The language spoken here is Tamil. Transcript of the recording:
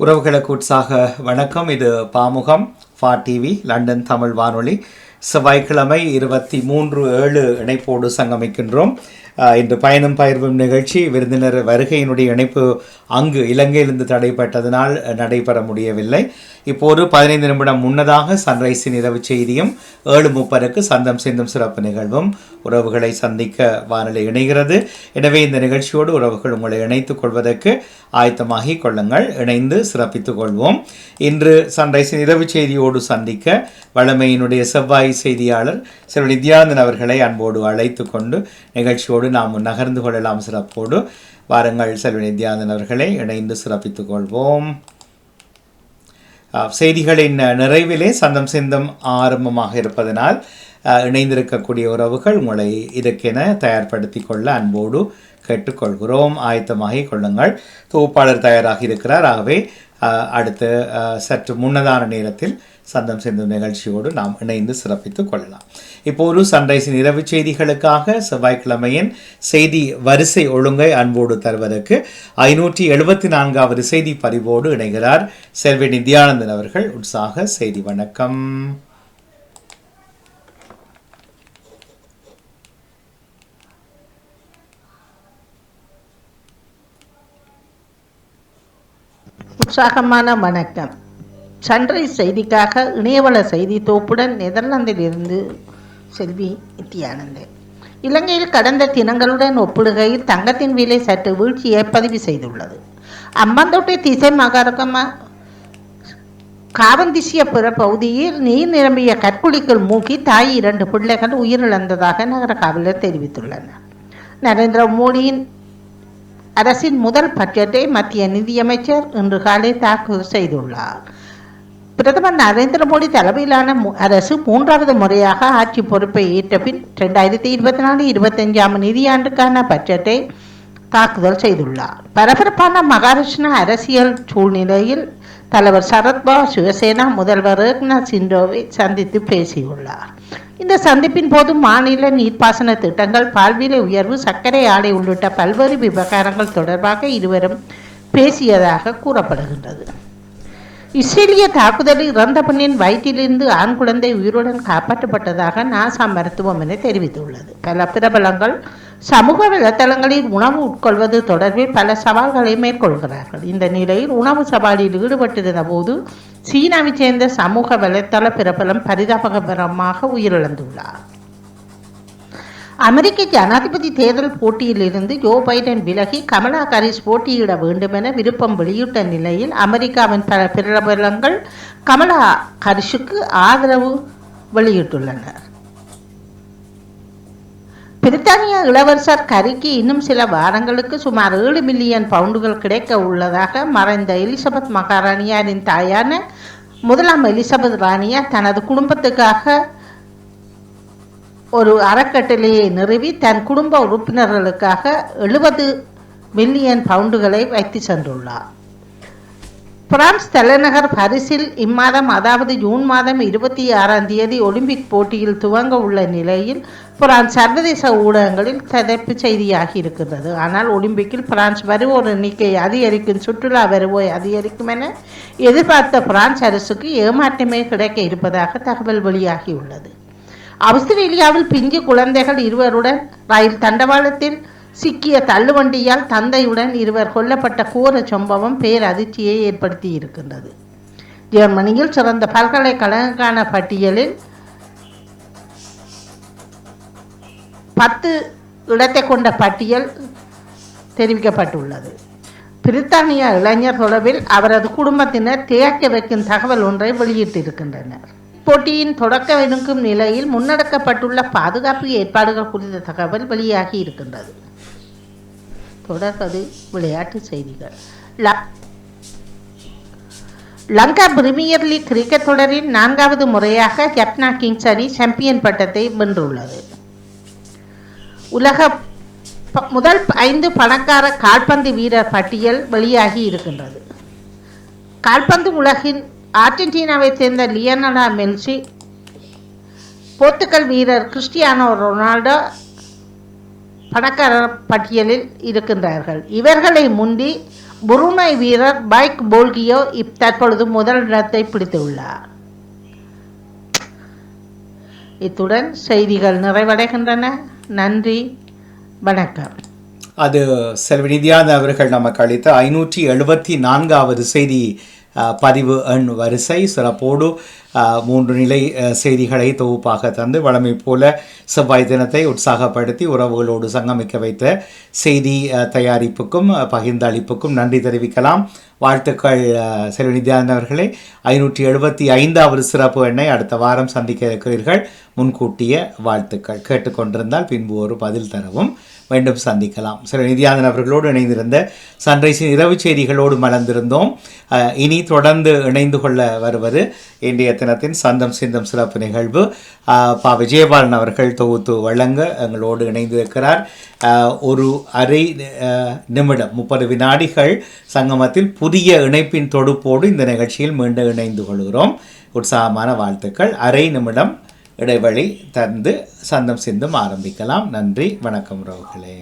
உறவுகளுக்கு உற்சாக வணக்கம். இது பாமுகம் ஃபா டிவி லண்டன் தமிழ் வானொலி. செவ்வாய்க்கிழமை இருபத்தி மூன்று ஏழு இணைப்போடு சங்கமிக்கின்றோம். இன்று பயணம் பயிர்வும் நிகழ்ச்சி. விருந்தினர் வருகையினுடைய இணைப்பு அங்கு இலங்கையிலிருந்து தடைப்பட்டதனால் நடைபெற முடியவில்லை. இப்போது பதினைந்து நிமிடம் முன்னதாக சன்ரைஸின் இரவு செய்தியும் ஏழு முப்பருக்கு சந்தம் சிந்தும் சிறப்பு நிகழ்வும் உறவுகளை சந்திக்க வானிலை இணைகிறது. எனவே இந்த நிகழ்ச்சியோடு உறவுகள் உங்களை இணைத்துக் கொள்வதற்கு ஆயத்தமாகி கொள்ளுங்கள். இணைந்து சிறப்பித்துக் கொள்வோம். இன்று சன்ரைஸின் இரவு செய்தியோடு சந்திக்க வளமையினுடைய செவ்வாய் செய்தியாளர் செல்வ நித்யானந்தன் அவர்களை அன்போடு அழைத்து கொண்டு நிகழ்ச்சியோடு நாம் நகர்ந்து கொள்ளலாம். சிறப்போடு வாருங்கள் செல்வி நித்யானந்தன் அவர்களை இணைந்து சிறப்பித்துக் கொள்வோம். செய்திகளின் நிறைவிலே சந்தம் சிந்தம் ஆரம்பமாக இருப்பதனால் இணைந்திருக்கக்கூடிய உறவுகள் உங்களை இதற்கென தயார்படுத்தி கொள்ள அன்போடு கேட்டுக்கொள்கிறோம். ஆயத்தமாகி கொள்ளுங்கள். தொகுப்பாளர் தயாராக இருக்கிறார். ஆகவே அடுத்த அடுத்து சற்று முன்னதான நேரத்தில் சந்தம் சிந்தும் நிகழ்ச்சியோடு நாம் இணைந்து சிறப்பித்துக் கொள்ளலாம். இப்போது சன்ரைஸின் இரவு செய்திகளுக்காக செவ்வாய்க்கிழமையின் செய்தி வரிசை ஒழுங்கை அன்போடு தருவதற்கு ஐநூற்றி எழுபத்தி நான்காவது செய்தி பதிவோடு இணைகிறார் செல்வி நித்யானந்தன் அவர்கள். உற்சாக செய்தி வணக்கம். உற்சாகமான வணக்கம். சன்றை செய்திக்காக இணையவள செய்தி தொகுப்புடன் நெதர்லாந்தில் இருந்து செல்வி நித்யானந்தன் இலங்கையில் கடந்த தினங்களுடன் ஒப்பிடுகையில் தங்கத்தின் விலை சற்று வீழ்ச்சியை பதிவு செய்துள்ளது. அம்பந்தோட்டை திசை மகாரகமா காவந்திசிய பிற பகுதியில் நீர் நிரம்பிய கற்குழிக்குள் மூக்கி தாய் இரண்டு பிள்ளைகள் உயிரிழந்ததாக நகர காவலர் தெரிவித்துள்ளனர். நரேந்திர மோடியின் அரசின் முதல் பட்ஜெட்டை மத்திய நிதியமைச்சர் இன்று காலை தாக்கல் செய்துள்ளார். பிரதமர் நரேந்திர மோடி தலைமையிலான அரசு மூன்றாவது முறையாக ஆட்சி பொறுப்பை ஏற்ற பின் ரெண்டாயிரத்தி இருபத்தி நாலு இருபத்தஞ்சாம் நிதியாண்டுக்கான பட்ஜெட்டை தாக்குதல் செய்துள்ளார். பரபரப்பான மகாராஷ்டிரா அரசியல் சூழ்நிலையில் தலைவர் சரத்பவார் சிவசேனா முதல்வர் ஏக்நாத் சிண்டோவை சந்தித்து பேசியுள்ளார். இந்த சந்திப்பின் போது மாநில நீர்ப்பாசன திட்டங்கள் பால்விலை உயர்வு சர்க்கரை ஆலை உள்ளிட்ட பல்வேறு விவகாரங்கள் தொடர்பாக இருவரும் பேசியதாக கூறப்படுகின்றது. இஸ்ரேலிய தாக்குதலில் இறந்த பெண்ணின் வயிற்றிலிருந்து ஆண் குழந்தை உயிருடன் காப்பாற்றப்பட்டதாக நாசா மருத்துவமனை தெரிவித்துள்ளது. பல பிரபலங்கள் சமூக வலைத்தளங்களில் உணவு உட்கொள்வது தொடர்பில் பல சவால்களை மேற்கொள்கிறார்கள். இந்த நிலையில் உணவு சவாலில் ஈடுபட்டிருந்த போது சீனாவைச் சேர்ந்த சமூக வலைத்தள பிரபலம் பரிதாபகரமாக உயிரிழந்துள்ளார். அமெரிக்க ஜனாதிபதி தேர்தல் போட்டியிலிருந்து ஜோ பைடன் விலகி கமலா ஹாரிஸ் போட்டியிட வேண்டுமென விருப்பம் வெளியிட்ட நிலையில் அமெரிக்காவின் பல பிரபலங்கள் கமலா ஹாரிஸுக்கு ஆதரவு வெளியிட்டுள்ளனர். பிரித்தானிய இளவரசர் கரிக்கு இன்னும் சில வாரங்களுக்கு சுமார் ஏழு மில்லியன் பவுண்டுகள் கிடைக்க உள்ளதாக மறைந்த எலிசபெத் மகாராணியாரின் தாயான முதலாம் எலிசபெத் ராணியார் தனது குடும்பத்துக்காக ஒரு அறக்கட்டளையை நிறுவி தன் குடும்ப உறுப்பினர்களுக்காக எழுபது மில்லியன் பவுண்டுகளை வைத்து சென்றுள்ளார். பிரான்ஸ் தலைநகர் பாரிஸில் இம்மாதம் அதாவது ஜூன் மாதம் இருபத்தி ஆறாம் தேதி ஒலிம்பிக் போட்டியில் துவங்க உள்ள நிலையில் பிரான்ஸ் சர்வதேச ஊடகங்களில் தலைப்பு செய்தியாகி இருக்கின்றது. ஆனால் ஒலிம்பிக்கில் பிரான்ஸ் வருவோர் எண்ணிக்கை அதிகரிக்கும் சுற்றுலா வருவோய் அதிகரிக்கும் என எதிர்பார்த்த பிரான்ஸ் அரசுக்கு ஏமாற்றமே கிடைக்க இருப்பதாக தகவல் வெளியாகியுள்ளது. ஆஸ்திரேலியாவில் பிஞ்சு குழந்தைகள் இருவருடன் ரயில் தண்டவாளத்தில் சிக்கிய தள்ளுவண்டியால் தந்தையுடன் இருவர் கொல்லப்பட்ட கோர சம்பவம் பேரதிர்ச்சியை ஏற்படுத்தி இருக்கின்றது. ஜெர்மனியில் சிறந்த பல்கலைக்கழகக்கான பட்டியலில் பத்து இடத்தை கொண்ட பட்டியல் தெரிவிக்கப்பட்டுள்ளது. பிரித்தானிய இளைஞர் தொடர்பில் அவரது குடும்பத்தினர் திகைக்க வைக்கும் தகவல் ஒன்றை வெளியிட்டிருக்கின்றனர். போட்டியின் தொடக்க இருக்கும் நிலையில் முன்னெடுக்கப்பட்டுள்ள பாதுகாப்பு ஏற்பாடுகள் குறித்த தகவல் வெளியாகி இருக்கின்றது. தொடர்வது விளையாட்டு செய்திகள். லங்கா பிரீமியர் லீக் கிரிக்கெட் தொடரின் நான்காவது முறையாக ஜப்னா கிங்ஸ் அணி சாம்பியன் பட்டத்தை வென்றுள்ளது. உலக முதல் ஐந்து பணக்கார கால்பந்து வீரர் பட்டியல் வெளியாகி இருக்கின்றது. கால்பந்து உலகின் அர்ஜென்டினாவைச் சேர்ந்த லியனலா மென்சி போர்த்துகல் வீரர் கிறிஸ்டியானோ ரொனால்டோ பணக்காரர் பட்டியலில் இருக்கின்றார்கள். இவர்களை முந்தி புருணை வீரர் பைக் போல்கியோ இப் தற்பொழுது முதல் இடத்தை பிடித்துள்ளார். இத்துடன் செய்திகள் நிறைவடைகின்றன. நன்றி. வணக்கம். அது செல்வி அவர்கள் நமக்கு அளித்த ஐநூற்றி எழுபத்தி நான்காவது செய்தி பதிவு எண் வரிசை சிறப்போடு மூன்று நிலை செய்திகளை தொகுப்பாக தந்து வழமை போல செவ்வாய் தினத்தை உற்சாகப்படுத்தி உறவுகளோடு சங்கமிக்க வைத்த செய்தி தயாரிப்புக்கும் பகிர்ந்தளிப்புக்கும் நன்றி தெரிவிக்கலாம். வாழ்த்துக்கள் அஹ், செல்வி அவர்களே. ஐநூற்றி எழுபத்தி ஐந்தாவது சிறப்பு எண்ணை அடுத்த வாரம் சந்திக்க இருக்கிறீர்கள் முன்கூட்டிய வாழ்த்துக்கள். கேட்டுக்கொண்டிருந்தால் பின்பு ஒரு பதில் தரவும். மீண்டும் சந்திக்கலாம். சில நிதியானந்தன் அவர்களோடு இணைந்திருந்த சன்ரைஸின் இரவு செய்திகளோடு மலர்ந்திருந்தோம். இனி தொடர்ந்து இணைந்து கொள்ள வருவது இன்றைய இலக்கணத்தின் சந்தம் சிந்தம் சிறப்பு நிகழ்வு. பா. விஜயபாலன் அவர்கள் தொகுத்து வழங்க எங்களோடு இணைந்திருக்கிறார். ஒரு அரை நிமிடம் முப்பது வினாடிகள் சங்கமத்தில் புதிய இணைப்பின் தொடுப்போடு இந்த நிகழ்ச்சியில் மீண்டும் இணைந்து கொள்கிறோம். உற்சாகமான வாழ்த்துக்கள். அரை நிமிடம் இடைவெளி தந்து சந்தம் சிந்தும் ஆரம்பிக்கலாம். நன்றி. வணக்கம் உறவுகளே